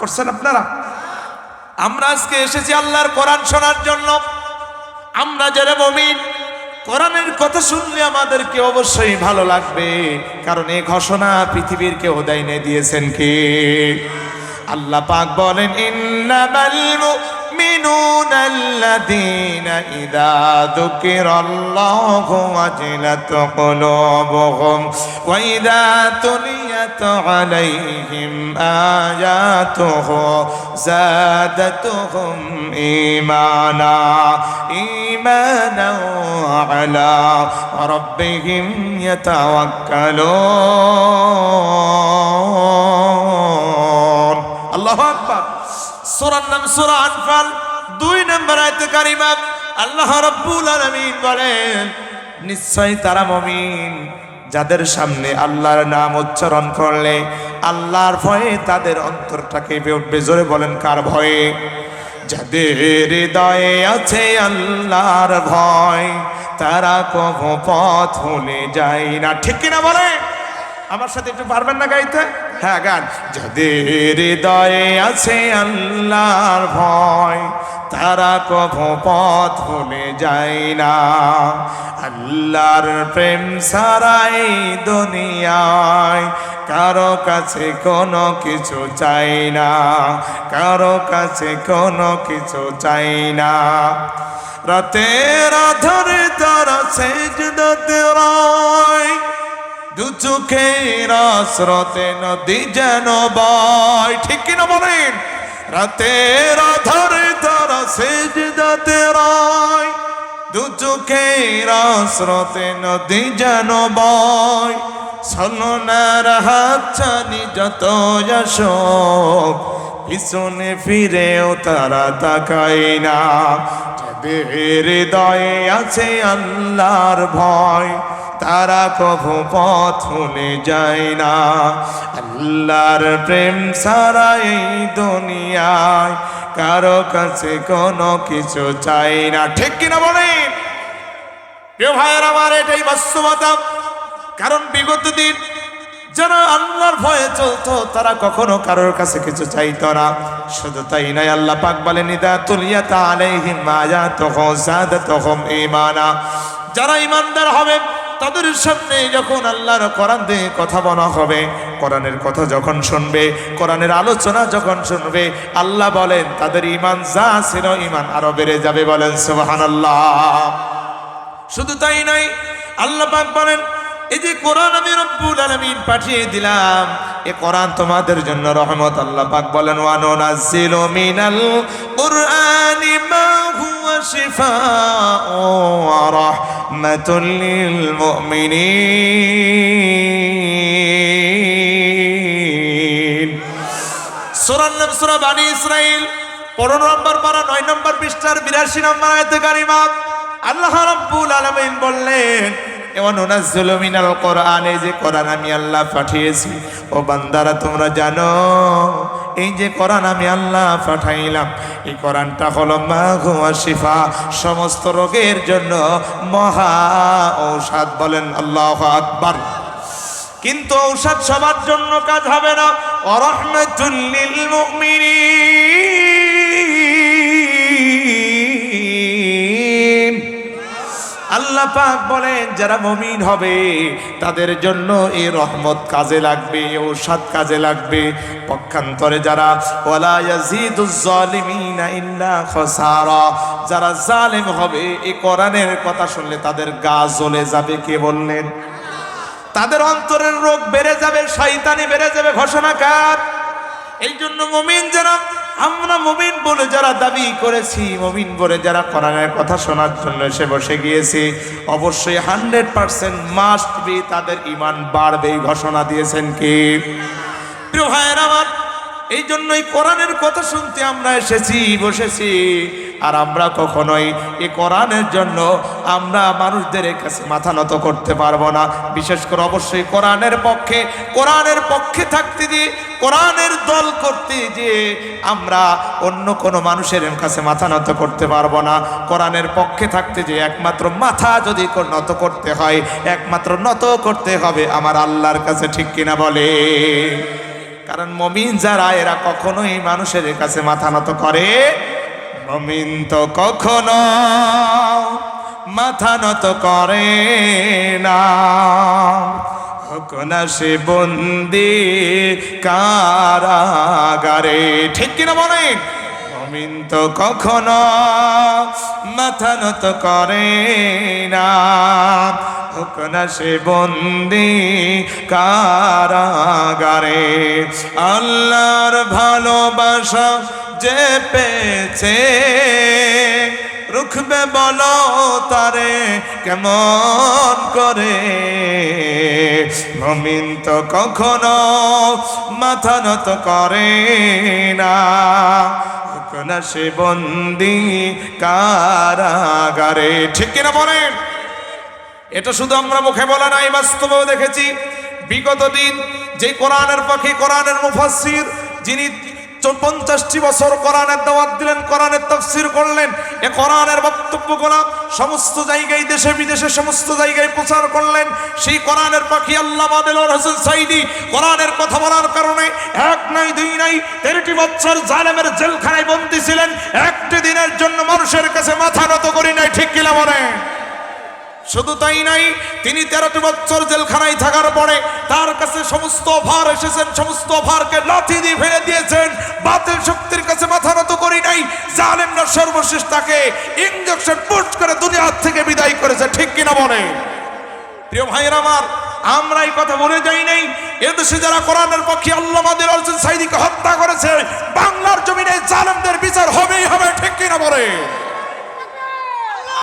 করছেন আপনারা? আমরা আজকে এসেছি আল্লাহর কোরআন শোনার জন্য। আমরা যারা মমিন, কোরআনের কথা শুনলে আমাদেরকে অবশ্যই ভালো লাগবে। কারণ এই ঘোষণা পৃথিবীর কেউ দেয়নে, দিয়েছেন কে? আল্লাহ পাক বলেন, ইন্নামাল المؤمنون الذين إذا ذكر الله وجلت قلوبهم وإذا تليت عليهم آياته زادتهم إيمانا إيمانا على ربهم يتوكلون. الله أكبر. سورة نم سورة أنفال. দুই নম্বর আয়াতে কারিমা, আল্লাহ রাব্বুল আলামিন বলেন নিশ্চয় তারা মুমিন যাদের সামনে আল্লাহর নাম উচ্চারণ করলে আল্লাহর ভয়ে তাদের অন্তরটাকে বেউঠবে জোরে বলেন কার ভয়ে? যাদের হৃদয়ে আছে আল্লাহর ভয়, তারা কভু পথ ভুলে যায় না। ঠিক কিনা বলে? আমার সাথে একটু পারবেন না গাইতে? হ্যাঁ গান। যাদের হৃদয়ে আছে আল্লাহর ভয় তারা কভু পথ ভুলে যায় না। আল্লাহর প্রেম সারাই দুনিয়ায় কারও কাছে কোনো কিছু চাই না, কারও কাছে কোনো কিছু চাই না। রাতের ধরে তারা সেজদাতে রয়, দু চোখের স্রোতে নদী যেন বয়। ঠিক কিনা বলেন? রাতের ধরে তারা সেজদাতে রয়, দু চোখের স্রোতে নদী যেন বয়। সলনার হাত চানি যত যশোক পিছনে ফিরেও তারা তাকায় না। হৃদয়ে আছে আল্লাহর ভয় তারা কভু পথ ভুলে যায় না। আল্লাহর প্রেম সারা এই দুনিয়ায় কারও কাছে কোনো কিছু চাই না। ঠিক কিনা বলেন? প্রিয় ভাইয়ের, আমার এটাই বাস্তবতা। কারণ বিগত দিন যারা আল্লাহর ভয়ে চলতো, তারা কখনো কারোর কাছে কিছু চাইত না। শুধু তাই নাই আল্লাহ পাক বলেন, ইদা তুলিয়া তালাইহিম আয়াতুহু যাদাতুহুম ঈমানা। যারা ইমানদার হবে তাদের সামনে যখন আল্লাহর কোরআন দিয়ে কথা বলা হবে, কোরআনের কথা যখন শুনবে, কোরআনের আলোচনা যখন শুনবে, আল্লাহ বলেন, তাদের ইমান যা ছিল ইমান আরও বেড়ে যাবে বলেন সুবহানাল্লাহ। শুধু তাই নয়, আল্লাহ পাক বলেন, এই যে কোরআন আমি রব্বুল আলামিন পাঠিয়ে দিলাম, এ কোরআন তোমাদের জন্য রহমত, আল্লাহ পাক বলেন ওয়া নুনাজ্জিলু মিনাল কুরআনি মা হুয়া শিফাউ ওয়া রাহমাতুল লিল মুমিনিন সূরার নাম সূরা বানি ইসরাইল পনেরো নম্বর পারা, নয় নম্বর পৃষ্ঠার বিরাশি নম্বর আয়তে কারিমা। আল্লাহ রাব্বুল আলামিন বললেন এমন উনাজ্জুলু মিনাল কোরআনে, যে কোরআন আমি আল্লাহ পাঠিয়েছি। ও বান্দারা, তোমরা জানো এই যে কোরআন আমি আল্লাহ পাঠাইলাম, এই কোরআনটা হলো মা শিফা। সমস্ত রোগের জন্য মহা ঔষধ বলেন আল্লাহ আকবার। কিন্তু ঔষধ সবার জন্য কাজ হবে না। অরহমতুল্লিল মুমিনিন। আল্লাহ পাক বলেন, যারা মমিন হবে, তাদের জন্য এ রহমত কাজে লাগবে ঔষধ কাজে লাগবে। পক্ষান্তরে যারা যারা জালেম হবে এই কোরআনের কথা শুনলে তাদের গা জ্বলে যাবে, কে বললেন? তাদের অন্তরের রোগ বেড়ে যাবে, শয়তানি বেড়ে যাবে, ঘোষণা কার? এই জন্য মমিন যারা আমরা মুমিন বলে যারা দাবি করেছি, মুমিন বলে যারা কোরআনের কথা শোনার জন্য এসে বসে গিয়েছে, অবশ্যই হান্ড্রেড পার্সেন্ট মাস্ট বি তাদের ইমান বাড়বে ঘোষণা দিয়েছেন কি? প্রিয় ভাইয়ের আমার এই জন্যই কোরআনের কথা শুনতে আমরা এসেছি, বসেছি। আর আমরা কখনোই এ কোরআনের জন্য আমরা মানুষদের কাছে মাথা নত করতে পারব না। বিশেষ করে অবশ্যই কোরআনের পক্ষে কোরআনের পক্ষে থাকতে দিয়ে, কোরআনের দল করতে যে আমরা অন্য কোনো মানুষের কাছে মাথা নত করতে পারব না। কোরআনের পক্ষে থাকতে যে একমাত্র মাথা যদি নত করতে হয়, একমাত্র নত করতে হবে, আমার আল্লাহর কাছে ঠিক কিনা বলে। কারণ মমিন যারা, এরা কখনোই মানুষের কাছে মাথা নত করে। মমিন তো কখনো মাথা নত করে না। হোক না সে বন্দি কারাগারে। ঠিক কিনা বলেন? মমিন তো কখনো মাথা নত করে না। না সে বন্দি কারাগারে। আল্লাহর ভালোবাসা যে পেয়েছে, রুখবে বলো তারে কেমন করে। মমিন তো কখনো মাথা নত করে না। হোক না সে বন্দি কারাগারে। ঠিক কিনা বলেন? এটা শুধু আমরা মুখে বলা নাই, বাস্তবেও দেখেছি। বিগত দিন যে কোরআনের পক্ষে কোরআনের মুফাসির যিনি পঞ্চাশটি বছর কোরআনের দাওয়াত দিলেন, কোরআনের তফসির করলেন, এ কোরআনের বক্তব্যগুলো সমস্ত জায়গায় দেশে বিদেশে সমস্ত জায়গায় প্রচার করলেন। সেই কোরআনের পাখি আল্লাহ দেলোয়ার হোসেন সাইদি কোরআনের কথা বলার কারণে এক নাই, দুই নাই, তেরোটি বছর জালেমের জেলখানায় বন্দী ছিলেন। একটি দিনের জন্য মানুষের কাছে মাথা নত করি নাই, ঠিক কিনা বলে শুধু তাই নাই, তিনি তেরোটি বছর জেলখানায় থাকার পরে অফার এসেছেন, সমস্ত অফারকে লাথি দিয়ে ফেলে দিয়েছেন। বাতিল শক্তির কাছে মাথা নত করি নাই। জালেমরা সর্বশেষ তাকে ইঞ্জেকশন পুশ করে দুনিয়ার থেকে বিদায় করেছে, ঠিক কিনা বলে প্রিয় ভাইয়ের আমার, আমরা এই কথা বলে যাই নাই। এদেশে যারা কোরআনের পক্ষে আল্লাহ মাদের অর্জুন সাইদিকে হত্যা করেছে, বাংলার জমিনে জালেমদের বিচার হবেই হবে, ঠিক কিনা বলে